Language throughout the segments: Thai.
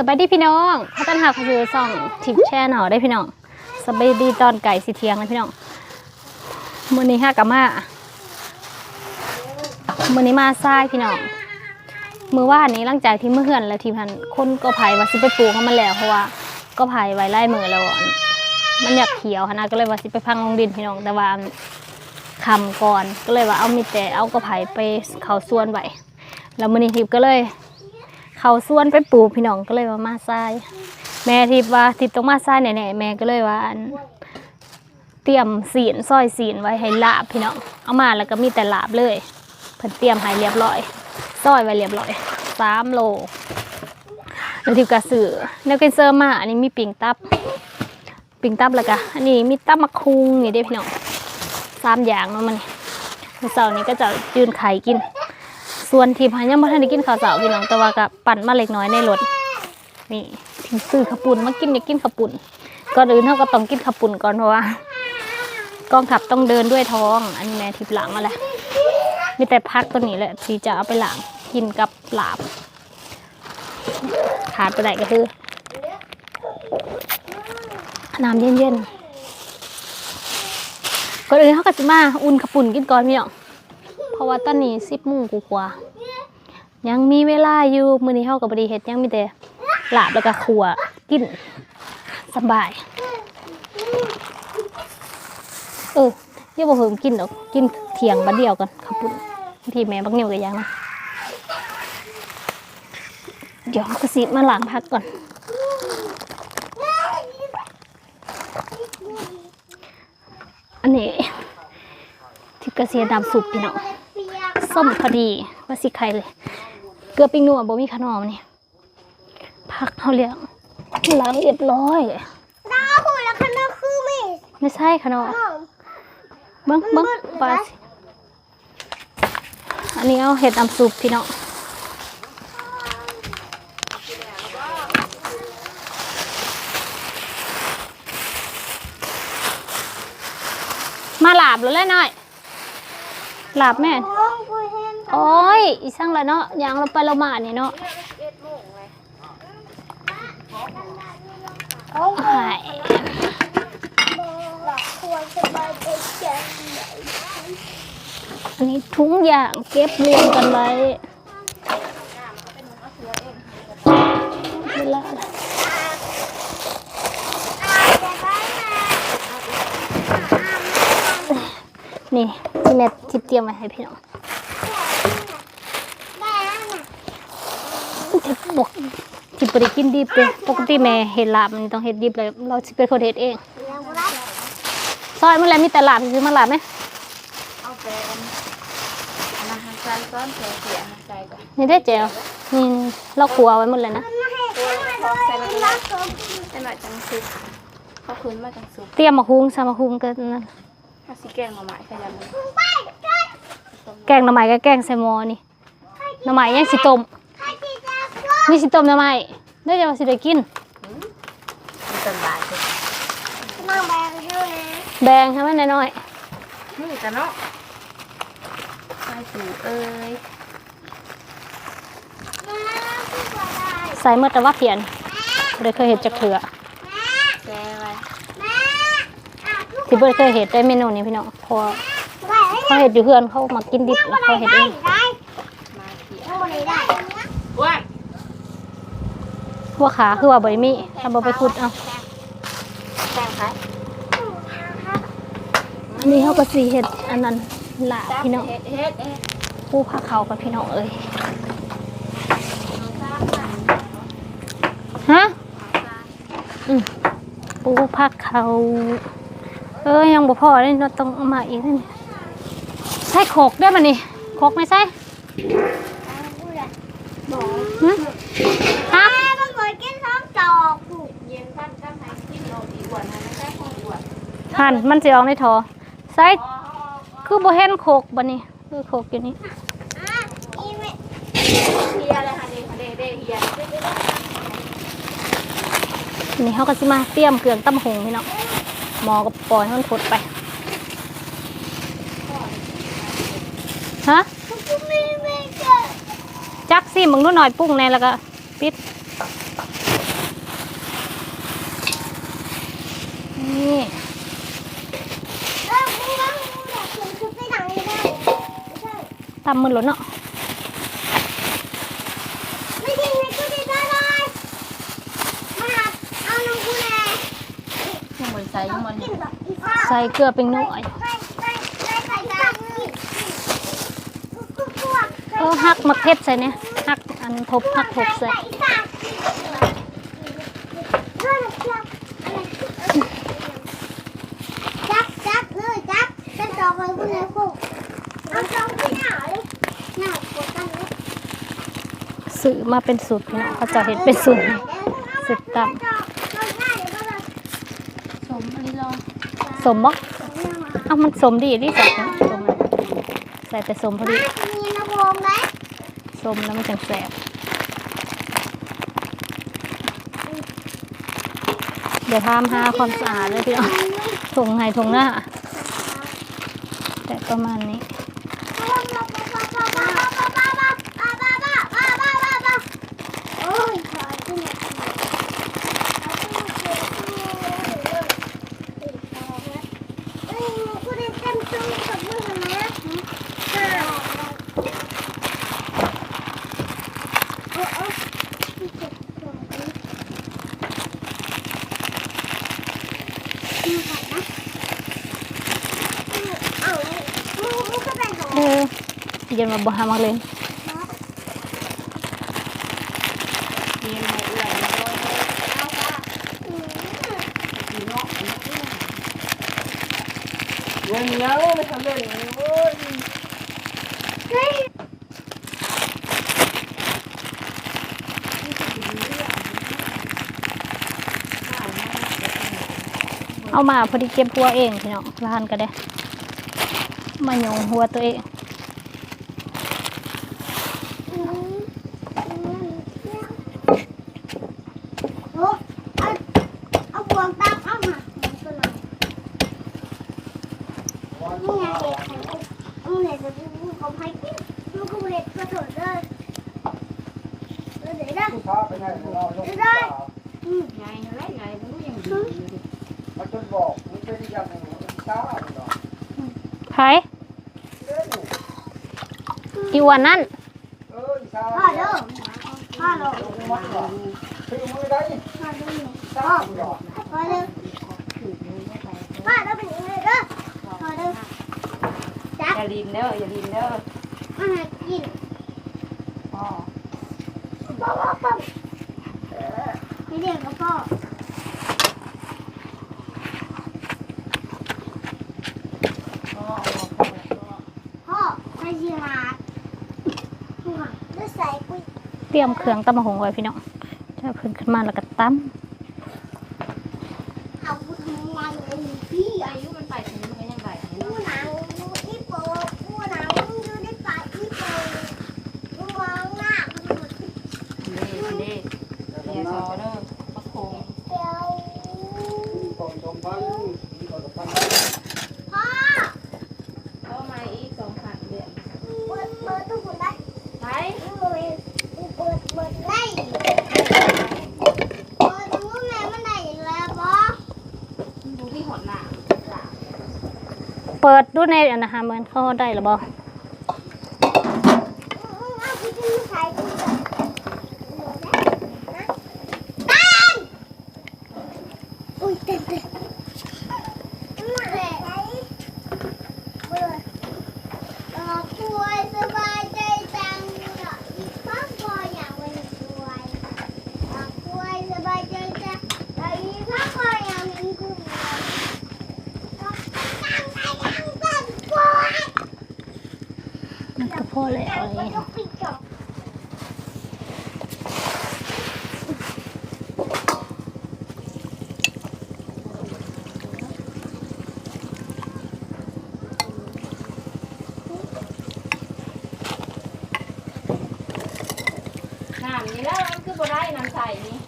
สบายดีพี่น้องพัฒนาเขาคือส่องทิปแช่หน่อได้พี่น้องสบายดีตอนไก่สิเทียงนะพี่น้องมือนี้ห้ากะมามือนี้มาซ้ายพี่น้องมือว่านนี้หลังจากที่เมื่อเฮือนแล้วทีพันคนก็ไผว่าสิไปปลูกให้มันแล้วเพราะว่าก็ไผไว้ไล่มือแล้วอะมันอยากเขียวหั้นะก็เลยว่าสิไปพังลงดินพี่น้องแต่ว่าคำก่อนก็เลยว่าเอามีแต่เอากระไผไปเขาส่วนไว้แล้วมือนี้ทิพก็เลย เขาส่วนไปปลูกพี่น้องก็เลยว่ามาทราย แม่ทิพย์ว่าทิพต้องมาทรายแน่ๆแม่ก็เลยว่าอันเตรียมสีนซอยสีนไว้ให้ลาบพี่น้องเอามาแล้วก็มีแต่ลาบเลยเพิ่นเตรียมให้เรียบร้อยซอยไว้เรียบร้อยสามโลแล้วทิพย์ก็ซื้อแนวกินเซอร์มาอันนี้มีปิ่งตับ ปิ่งตับแล้วก็อันนี้มีตับมะคุงนี่เด้อพี่น้องสามอย่างเนาะมันเมื่อเสาร์นี้ก็จะยืนไข่กิน ส่วนทีมหายังบ่ทันได้กินข้าวเสาพี่น้องแต่ว่าก็ปั่นมาเล็กน้อยในรถนี่ถึงซื้อข้าวปุ่นมากินอยากกินข้าวปุ่นก่อนอื่นเราก็ต้องกินข้าวปุ่นก่อนเพราะว่ากองทัพต้องเดินด้วยท้อง อันนี้แม่ทิพย์หลังมาแหละมีแต่พักตัวนี้แหละที่จะเอาไปหลังกินกับลาบขาดไปไหนก็คือน้ำเย็นๆก่อนอื่นเขาก็จะมาอุ่นข้าวปุ่นกินก่อนพี่น้อง ราะว่าตอนนี้สิบโมงกว่ายังมีเวลาอยู่มื้อนี้เฮากับบริเฮ็ดยังมีแต่ลาบแล้วก็ขัวกินสบาย เออเดี๋ยวบ่เพิ่มกินดอกกินเทียงบัดเดียวกันขับปุ่นทีแม่บักเหนียวก็ยังนะเดี๋ยวก็สิมาหล้างผักก่อน อันนี้ที่กระเสียดำสุปพี่น้อง ส้มพอดีว่าสิใครเลย เกลือปิ้งนัวบ่มีขนมนี่พักเขาเลี้ยงล้างเรียบร้อยดาวพูดแล้วคันนั้นคือไม่ไม่ใช่ขนมเบิ้งเบิ้งปลาสิอันนี้เอาเห็ดน้ำซุปพี่น้องมาหลาบแล้วแหละหน่อยหลาบแม่ โอ้ยอีสั่งล้วเนาะยางเราไปเรามานี่เนาะโอ้ยอันนี้ทุกอย่างเก็บเรียงกันไว้เวลานี่ที่แม่ที่เตรียมไว้ให้พี่น้อง แม่น่ะ ที่บอกที่บริกินดิบเลยปกติแม่เห็ดลาบมันต้องเห็ดดิบเลยเราสิเป็นคนเห็ดเองเลี้ยงกูได้ซอยเมื่อไรมีแต่ลาบซื้อมาลาบไหมเอาไปอันอันอาหารจานซ้อนเสียเสียอาหารใจก่อนนี่ได้เจลนี่เราครัวไว้หมดเลยนะไม่ให้กูไม่ได้ไม่รักกูแต่หน่อยจังซุปเขาคืนมาจังซุปเตรียมมาคุงซามาคุงกันนั่นถ้าสิแกงมาหมายขยันเลยไปกันแกงหน่อไม้กับแกงใส่หม้อนี่หน่อไม้ยังสิต้มใครที่จะ กูนี่สิต้มหน่อไม้เดี๋ยวจะมาสิได้กินมันสบายเลยนั่งแบงอยู่นะแบ่งให้มันน้อยนี่กันเนาะใส่สูเอ้ยแม่กูก็ได้ๆใส่เมื่อแต่ว่าเพียนบ่ได้เคยเห็ดจักเถื่อแกไว้แม่อะลูกที่บ่ได้เคยเห็ดได้เมนูนี้พี่น้องเพอไปเขาเห็ดอยู่เพื่อนเขามากินดิบแล้วเขาเห็ดเอง ได้ มาเขีย โอ้ยได้ ว้าย ว่าขาคือว่าบ่ได้มีถ้าบ่ไปขุดเอาแกงไข่อันนี้เขาก็สิเห็ดอันนั้นหลาจับพี่น้องเฮ็ดเฮ็ดเฮ็ดผู้พักเขากับพี่น้องเอ้ยฮะอืมปูพักเขา เอ้ยยังบ่พอเลยเราต้องเอามาอีกนี่ใส่โขกได้ป่ะนี่โขกไม่ใส่หึฮะ แม่มันเหมือนกินท้องจอกกู เย็นพันกันให้กินโลดีกว่านะไม่ใช่ของอวด หันมันสิออกในทอใส่คือบ่เห็นโขกบ่นี่คือโขกอยู่นี่อะอีเมเฮียเลยค่ะเด็กเด็กเด็กเฮียนี่เขาก็สิมาเตรียมเครื่องตำหงพี่น้องหมอก็ปล่อยให้มันทดไปฮะกูไม่ไม่เกิดจักสิมึงดูหน่อยปรุ้งแน่แล้วก็ปิด นี่ เออมึงว่ามึงอยากเขียนคือไปหนังนี้ได้ไม่ใช่ ตำมือหล่นเนาะไม่จริงให้กูได้ได้เลยมาเอาน้องกูแน่ยังบ่ได้ใส่ยังมันกินใส่เกลือเป็นน้อยไปไปไปไปกันกูกูกลัวเออหักมะเขือใส่เนี่ยหักอันทบหักทบใส่ อีฟ้าเรื่องจับจับจับเลยจับจับจอกเลยกูเลยกูเอาจอกที่หน้าเลยหน้ากดกันเลย ซื้อมาเป็นสูตรพี่น้องเขาจะเห็นเป็นสูตรสูตรตสมอันนี้รอำสมบ่เอามันสมดีดิใส่สมอะใส่แต่สมพอดีมีนะวงไหมสมแล้วมันจังแสบเดี๋ยวพามหาความสะอาดเลยพี่น้องถุงไห้ถุงหน้าแต่ประมาณนี้ โอ้ยขอที่ไหน เอ้ยกูได้เต็มตัวกับมือนะโอ้โอ้เจ็บตัวเอามึงมึงก็เป็นของ เออเย็นมาบ่หามาเลย เรียนให้เอื้อยแล้วก็เอาค่ะอยู่เนาะเงินเยอะไม่ทำเล่นเลยเว้ย เอามาพอดีเก็บหัวเองพี่น้องร้านก็ได้ มาโยงหัวตัวเอง เอาพวงตามเอามาตัวหน่อยนี่ไงเด็กไข่เอาเนี่ยจะพูดเขาให้กินลูกกูเห็ดกระโดดเลยเดี๋ยวได้ ลูกค้าไปไหนเราลง ได้ ไงอะไรไงมันก็ยังดีอยู่ดิ มาจนบอกมันเป็นอย่างหนึ่งมันช้าเนาะ ไผ่ เอ้ย อี วนนั่นเอ้ยช้าพ่อเด้อพ่อเด้อลงมาหรอคือมือได้พ่อเด้อช้าหรอพ่อเด้อพ่อเด้อเป็นยังไงเด้อพ่อเด้อจับอย่าดินเด้ออย่าดินเด้อมาหากินพ่อพ่อพ่อไม่เรียกกับพ่อเอาพ่อ พ่อไปยีราฟหัวดูใส่กุ้ย เตรียมเครื่องตำมะฮงไว้พี่น้องจะเพิ่นขึ้นมาแล้วก็ตั้ม เอาบุญมาเลยพี่ อายุมันไปถึงมันก็ยังได้ ดูหนังดูอีโปดูหนังดูได้ปลาอีโปดูมองหน้ามันหมด เด้เด้เรียซอเด้อประโคง เดียว ก่อนสองพันก่อนสองพัน พ่อ เข้ามาอีกสองพันเดือน เปิดเปิดตู้คุณได้ ไป เปิดเปิดเปิดได้เปิดดูแม่มันได้อย่างไรบอ ดูที่หดหน้า เปิดดูในอันนะคะเหมือนเขาได้หรือบ่ เอาไปกินไข่กินกันตันอุ้ยเต็มเต็มมาเลยเปิดดอกกล้วยสบายใจจังดอกอีกฟักพออยากเป็นกล้วยดอกกล้วยสบายใจจังดอกอีกฟักพออยากเป็นกล้วยดอกตั้งใจยังเป็นกล้วย มันก็พอแล้วอะไรอย่างเงี้ย ปิดจบ น้ำนี่แล้วมันคือบ่ได้น้ำใส่นี่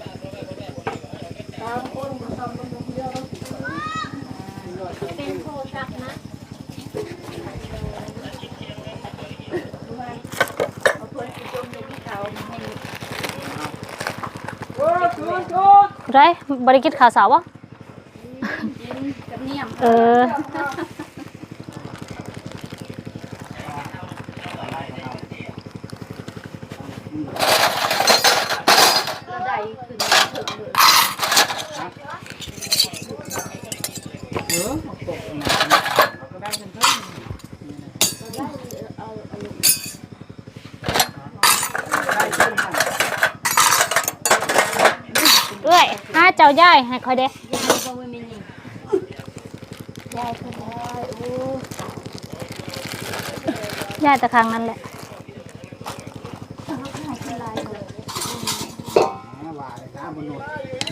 ตามคนมันทำมันคน เป็นโทรศัพท์นะเอาเพื่อนไรบริกิตขาวสาววะเออ ระไดขึ้นถึงเลย เออตกมาก็ได้เป็นเท่านี้ เอาเอาลง ได้เช่นกัน เอ้ยห้า เจ้าย่ายให้คอยเด้ยายก็ไม่มีนี่ยายก็ได้โอ้ย่ายแต่ครั้งนั้นแหละขึ้นลายเลยว่าเลยนะบนนู้น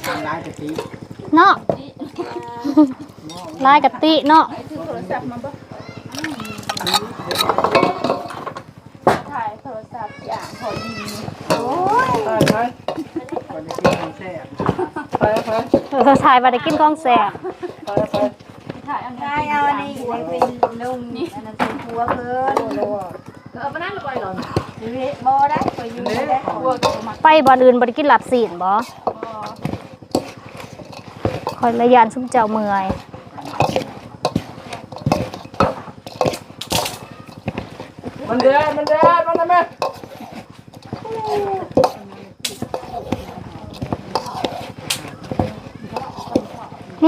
ทำร้ายจะตีเนาะลายกะติเนาะ คือโทรศัพท์มาบ่ถ่ายโทรศัพท์อย่างพอดี ไปไปคนจะกินของแซ่บไปไป เออถ่ายบริกินของแสบไปไปถ่ายอันนี้เอาอันนี้เป็นลุงนี่อันนั้นเป็นหัวเพิ่นโอ้โหเอาไปนั่นลงไปหรออยู่เฮ็ดบ่ได้ไปอยู่ได้หัวตัวมาไปบอนอื่นบริกินหลับสีนบ่คอยระยานซุ่มเจ้าเมื่อยมันแดดมันแดดมันทำไม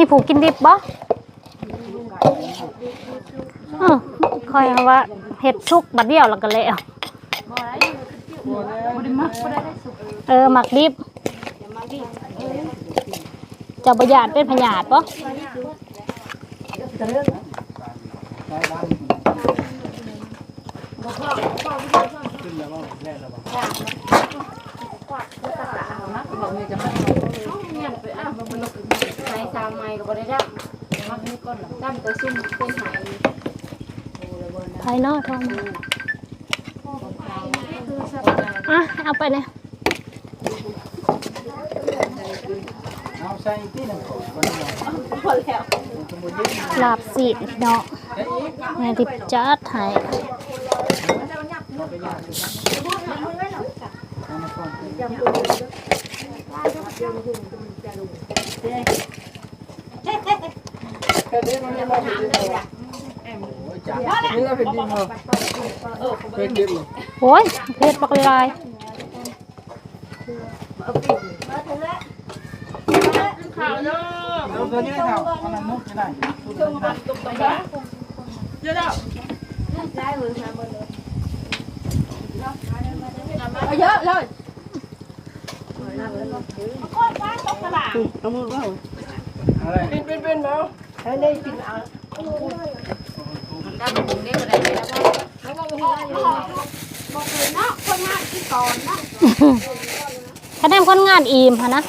นี่ผูกกินดิบบ่เออคอยว่าเห็ดชุกบัดเดียวแล้วก็แล้วเออหมักดิบจะประหยัดเป็นพญาตบ่ไปบ้านขึ้นแล้วว่าแน่แล้วว่า บอกมีจะมาเนี่ยไปอ้าวมันลงใช้ตามไม้ก็บ่ได้ดับมักนี่ก่อนหรอดับแต่ซุ่มเป็นหาย นอโทรมาอะเอาไปเนี่ยเอาใส่ที่หนึ่งคนเดียวพอแล้วลาบสีดเนาะได้อีกแม่ทิพจัดให้เราไปยเอามาก่อ นแค่นี้มันไม่มาถึงเลยโอ้ยจ้านี่เราเป็นดินเหรอเป็นดินเหรอโอ้ยเพชรปักลายข่าวเนาะเราตัวนี้เท่าอันนั้นมุกจะได้ช่วงมันตกไปบ้างเยอะแล้วได้เลยค่ะบ่เลยเอาเยอะเลยอะไรเป็นเป็นเป็นเนาะดั บบุงได้ก็ได้แล้วแล้วก็มีอะไรบอกเลยเนาะคนงานที่ก่อนนะคะแนนคนงานอิ่มฮะนะ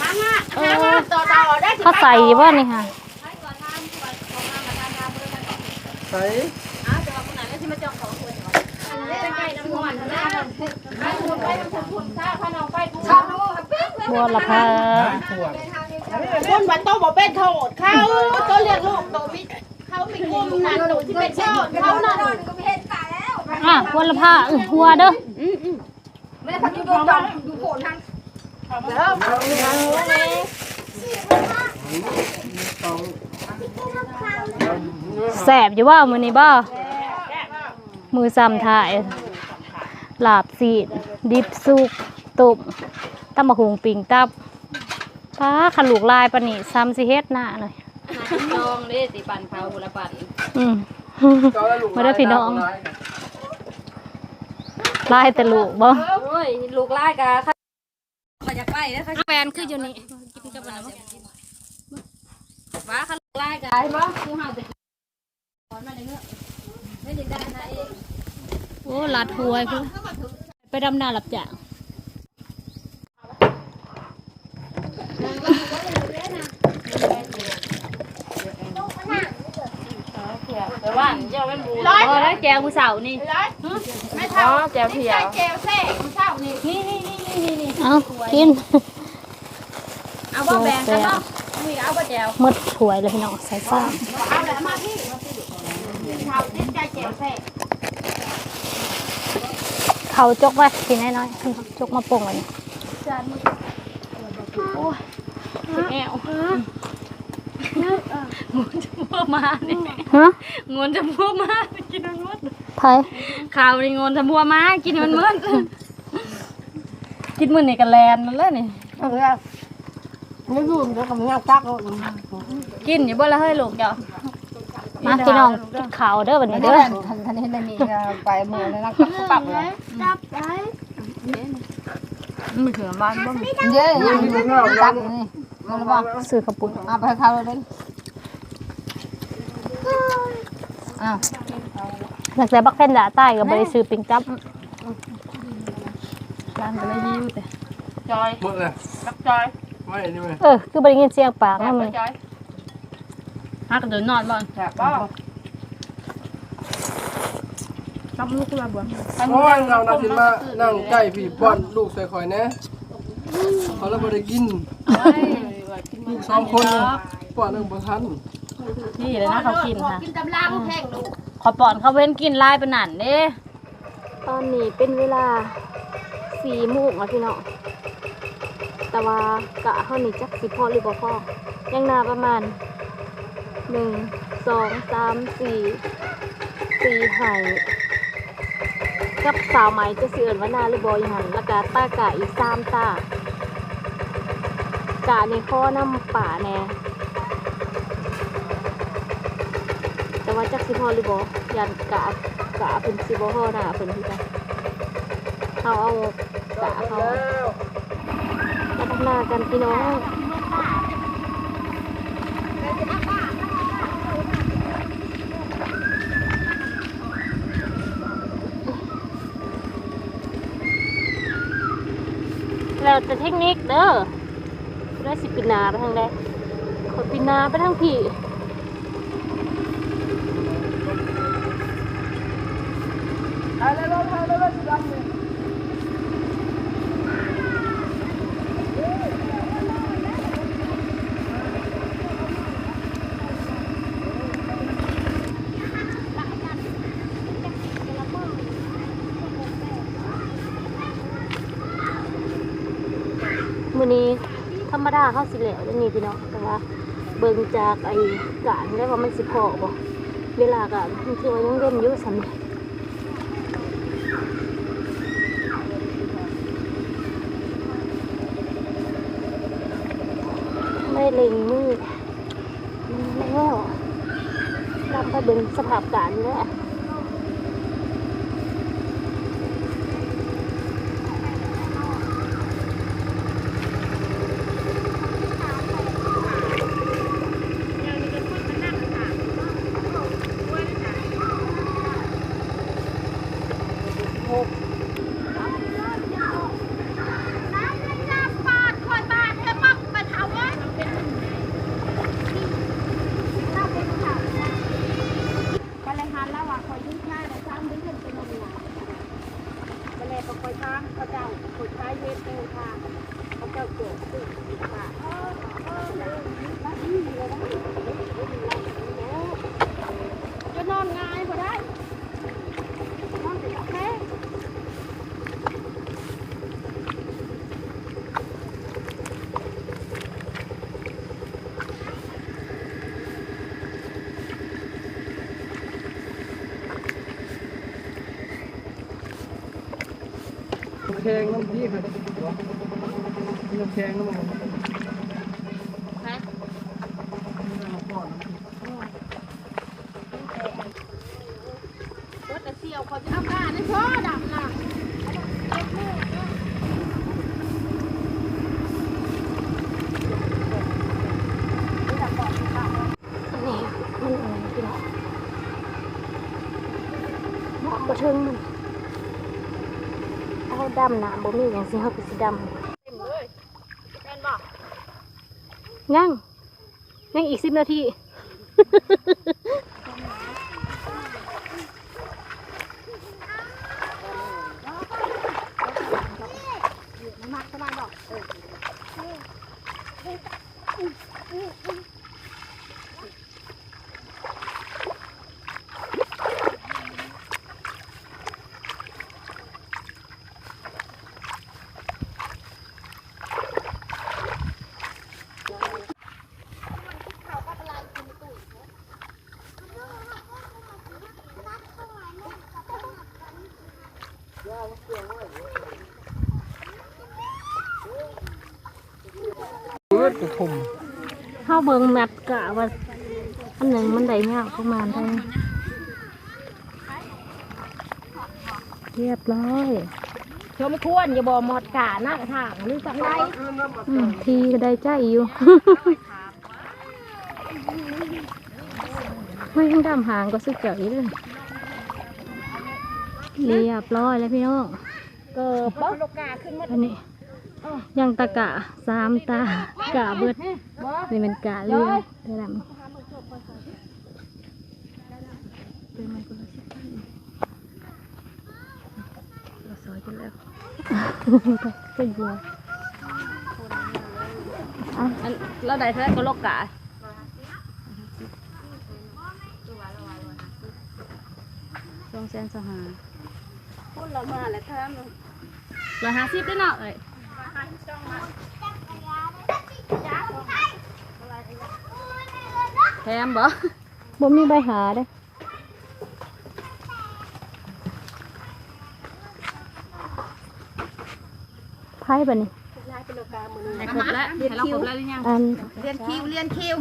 หางานหางานต่อต่อได้เขาใส่บ่นี่ค่ะใส่อ้าวจะเอาคนไหนแล้วที่มาจองของคนเหรอไปไปน้ำมันนะไปคุณไปคุณคุณข้าพน้องไปคุณข้าวน้องปิ๊กบัวละพาขวดคนบันโตบอกเป็นโทษเขาตัวเรียกลูกโตมิ เขาไม่กุ้มนั่นโตที่เป็นเจ้าเขานั่นอะบัวละพาอือหัวเด้อไม่ได้เขาอยู่ดูจังดูโผล่ทางแล้วเอาแสบอยู่ว่ามือนี้บ่มือซ้ำถ่ายหลาบสีด ดิบสุกตุ่มตำบักหุงปิงตับป้าขลูกลายปานนี้ซ้ำสิเฮ็ดหน้าหน่อย จองเลยสิปันเขาบุรปันอืมเจ้าแล้วลูกมาได้อพี่น้อง ลายแต่ลูกบ่โอ้ยลูกไล่กะเขาอยากไปนะเขาแฟนคืออยู่นี่กินกับอะไรว้าเขาไล่กะไอ้บ่คือเฮาจะขอนมาในเนื้อไม่ได้ได้นะเองโอ้ลัดหัวพุ่นไปดำนาหลับจ้าง ไป บ้านเจ้าเป็นบูอ๋อแล้วแจวผู้สาวนี่ไม่เท่าแจวเพียวแจวแซ่ผู้เท่านี่นี่นี่นี่นี่นี่เอากินเอาบ่แบ่งกันเนาะนี่เอาบ่แจวหมดถ้วยเลยพี่น้องใส่ซ่าเอาแหละมาพี่เท่าติดใจแจวแซ่เขาจกไว้กินน้อยๆพี่น้องจกมาโป่งไว้นี่แอว งูจะพัวมาเนี่ยฮะงูจะพัวมากินมันหมดไผ่ข่าวนี่งูจะพัวมากินมันหมดกินมื้อนี่ก็แลนนั่นแหละนี่เอาเลยไม่รู้มันจะทำงานซักเอากินอยู่บ่ละเฮ้ยลูกเจ้ามาพี่น้องกินข้าวเด้อบัดนี้เดี๋เด้ยวอทันทันนี้ได้มีไปมือเลยนะปักปักเลยจับไปมันถึงบ้านบ่มีเดี๋ยวยังตักนี่ มันบอกซื้อข้าวปุ้นเอาไปให้เขาเลยอ้าวหลังจากบักแพนด้าใต้ก็บ่ได้ซื้อปิงจับร้านก็เลยหิวแต่จอยหมดเลยจักจอยไม่นี่ไหมเออคือบ่ได้ยินเสียงปากแซ่นำบมันจอยฮักเดินนอนบ่แซ่บบ่จับลูกละบ่โอ้ยเรานาทีมานั่งใกล้พี่ป้อนลูกใส่ข่อยแน่เขาแล้วบ่ได้กิน ลูกสองคนเลยป้อนหนึ่งบ่ทันนี่เลยนะเขากินค่ะกินตำลางแพงลูกขอปอนเขาเว้นกินลายเป็นหนันเด้ตอนนี้เป็นเวลา4:00นแล้วพี่น้องแต่ว่ากะเฮานี่จักสิพอหรือบ่พอยังนาประมาณ1 2 3 4 4ไห้กับสาวไหมจะสิเอิ้นว่านาหรือบ่อยู่หั่นแล้วก็ตากะอีก3ตา กะในข้อนำป่าแน่แต่ว่าจักสิพอหรือบ่ยันกะกะเป็นสิบ่พอหน้าเพิ่นคือกันเขาเอากะเขามาทำหน้ากันพี่น้องแล้วแต่เทคนิคเด้อ ได้สิปินาไปทางใดขอปินาไปทางพี่มื้อนี้ธรรมดา เขาสิแล้วเดี๋ยวนี้พี่น้องแต่ว่าเบิ่งจากไอ้กะนี่ได้ว่ามันสิพอบ่เวลาก็มันสิว่ายังเล่นอยู่สำนี้ไม่เล็งมือแล้วลำไปเบิ่งสภาพการแหละ ก็เลยหันแล้วว่าคอยยืดง่ายเลยซ้ำดึงขึ้นเป็นนมหนาก็เลยก็คอยช้างเขาเจ้าคอยใช้เฮ็ดเองค่ะเขาเจ้าเกิดขึ้นค่ะจะนอนง่ายก็ได้นอนติดแค่ แข็งน้ำพี่ค่ะ แข็งแล้วมันรถแต่เสี่ยวเขาจะเอากานี่พ่อดำน่ะอันนี้มันอะไรพี่น้องหมกระเทิงมันเอาดำน้ำบ่มีอย่างสิเฮาก็สิดำ แม่นบอก ยังยังอีกสิบนาที มักสบายบอกเออ เบิดกระทมเข้าเบิ่งแมปกะว่าอันหนึ่งมันได้ยากประมาณเท่านี้เรียบร้อยชมควรอย่าบอกหมดกาหน้าทางหรือสักไรอืมทีก็ได้ใจอยู่ไม่ต้องดำหางก็สุดใจเลย เรียบร้อยแล้วพี่น้องเกิดป๊อกลูกกาขึ้นมาอันนี้ยังตะกะสามตากะเบิดนี่เป็นกะเรือได้ดำเราซอยกันแล้วก็เยอะอันแล้วได้เท่าไหร่ก็ลูกกาสองแสนสหา พูดเรามาแล้วท่านร้อยห้าสิบได้เนาะเอ้ยแถมบ่บ่มีใบหาเด้ไพ่บ่นี่ให้ครบแล้วให้เราครบแล้วหรือยังอันเรียนคิวเรียนคิว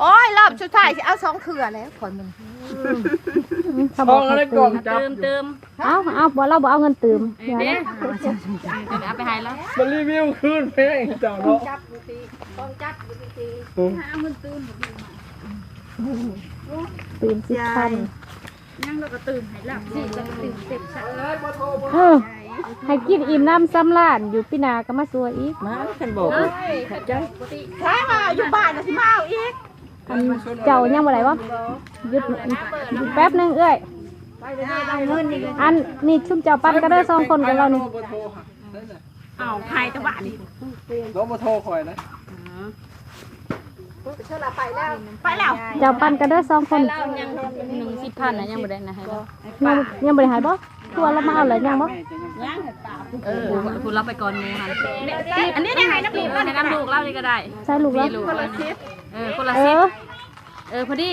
โอ้ยรอบสุดท้ายสิเอาสองเขื่อแล้วขอนมึง ถ้าทบออกงอะไรเขากล่องตื่มจับเติมเติมเอาเอาบ่เราบ่เอาเงินตื่มอย่าเด้นะเอาไปให้แล้วมารีวิวคืนเพลงเจ้าเนาะจับดูสิต้องจับดูสิอืมหาเงินตื่นตื่มสิบพันยังเราก็ตื่นให้หลับสิเราก็ตื่นเสร็จชักเออให้กินอิ่มน้ำซ้ำล้านอยู่พี่นาก็มาสัวอีกใช่มาอยู่บ้านนะสิมาเอาอีก อันเจ้ายังบ่ได้วะหยุดหยุดแป๊บหนึงเอ้ยเอาเงินนี่อันนี่ชุ่มเจ้าปั้นก็ได้สองคนกับเรานี่เบอร์โทรค่ะได้เลยเอาใครตะบ้านนี่น้องมาโทรคอยนะเชื่อเราไปแล้วไปแล้วเจ้าปั้นก็ได้สองคนยังหนึ่งสิบพันนะยังบ่ได้นะให้ยังยังบ่ได้หายบ่ ตัวเรามาเอาเลยยังบ่ยังเออคุณรับไปก่อนงูหันอันนี้ได้ให้น้ำลูกให้น้ำลูกเล่านี่ก็ได้ใช่ลูกแล้วคนละสิบเออคนละเอสิบอ เออพอดี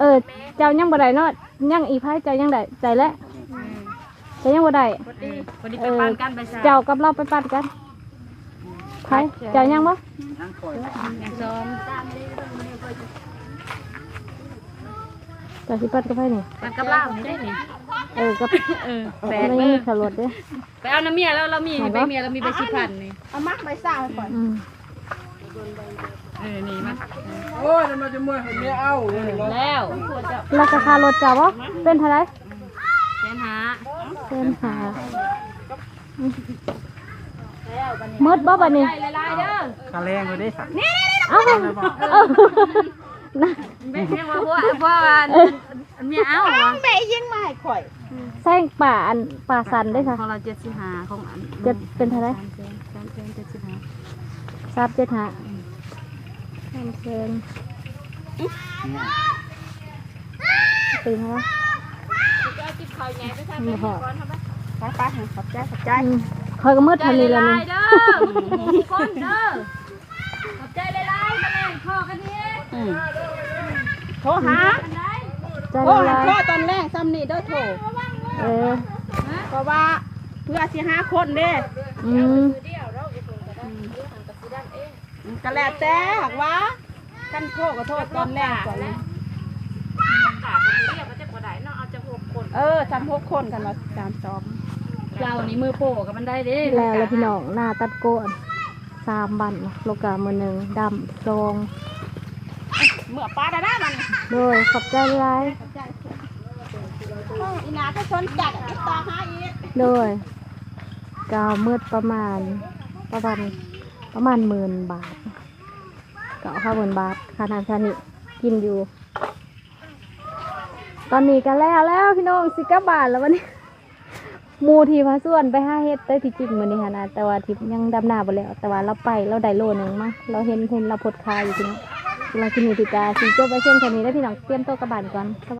เออ เจ้ายังบ่ได้เนาะยังอีกไผเจ้ายังได้ใจแล้วเจ้ายังบ่ได้ พอดีพอดีไปปั้นกันไปซะเจ้ากับเราไปปั้นกันไผเจ้ายังบ่ซ้อมเจ้าสิปั้นกับไผนี่ ปั้นกับเหล้านี่ได้นี่ เออกับเออแปแปดดเลเลยยขรถเด้อไปเอาน้ำเมียแล้วเรามีไปเมียเรามีใบสิบพันนี่เอามักไปสร้างก่อนอืมเออนี่มาโอ้ยนั่นมันจะเมื่อยให้เมียเอาเลยเนาะแล้วแล้วก็ค่ารถเจ้าบ่เป็นเท่าไหร่แสนหาเส้นหามืดบ่บัดนี้ได้หลายๆเด้อค่าแรงเลยได้สักเอ้าเออนะไม่ใช่ว่าเพราะว่าเพราะว่าเมียเอาเหรอแม่ยิงมาให้ข่อย แซงป่าอันป่าสันเด้อค่ะ ของเราเจ็ดสิบห้าของอันจะเป็นเท่าไหร่สามเซนสามเซนเจ็ดสิบห้าทราบเจ็ดหาสามเซนตื่นแล้วไม่พอไปไปขอบใจขอบใจอืมคอยก็มืดใจทันเลนี้ยแล้วลานี่ยเด้อทุกคนเด้อขอบใจเลยลายมาเลยพ่อกันนี้โทรหากันได้ใจโทรละหาลายโทรตอนแรกซ้ำนี่เด้อโทร เออ เพราะว่าเพื่อสิหาคนเด้อืมก็แล้วแต่หากว่ากันโทรก็โทรตอนแรกก่อนเลยขาคนนี้เรียกว่าจะกว่าไหนเนาะเอาจะหกคนเออสามหกคนกันมาสามสองเรานี่มือโป้กับมันได้ดิแล้วแล้วพี่น้องหน้าตัดโกนสามบันโลกามือหนึ่งดำทรงเมื่อป้าได้ได้มันโดยขอบใจละลาย อีนาก็ชนจัดติดต่อหาอีกโดยกาวมืดประมาณประมาณประมาณหมื่นบาทก็เอาข้าวบนบาทคานาชานิกินอยู่ ตอนนี้ก็แล้วแล้วพี่น้องสิกลับบาทแล้ววันนี้หมูทีพาส่วนไปห้าเฮ็ดได้ที่จริงมือนี้หั่นะแต่ว่าทิพยังดำหน้าบ่แล้ว แต่ว่าเราไปเราได้โลหนึงมาเราเห็นเห็นเราพดคายอยู่พี่น้เรากินอยู่ที่กาสิจบไปเช่นแค่นี้แล้วพี่น้องเตรียมตัวกลับบ้านก่อน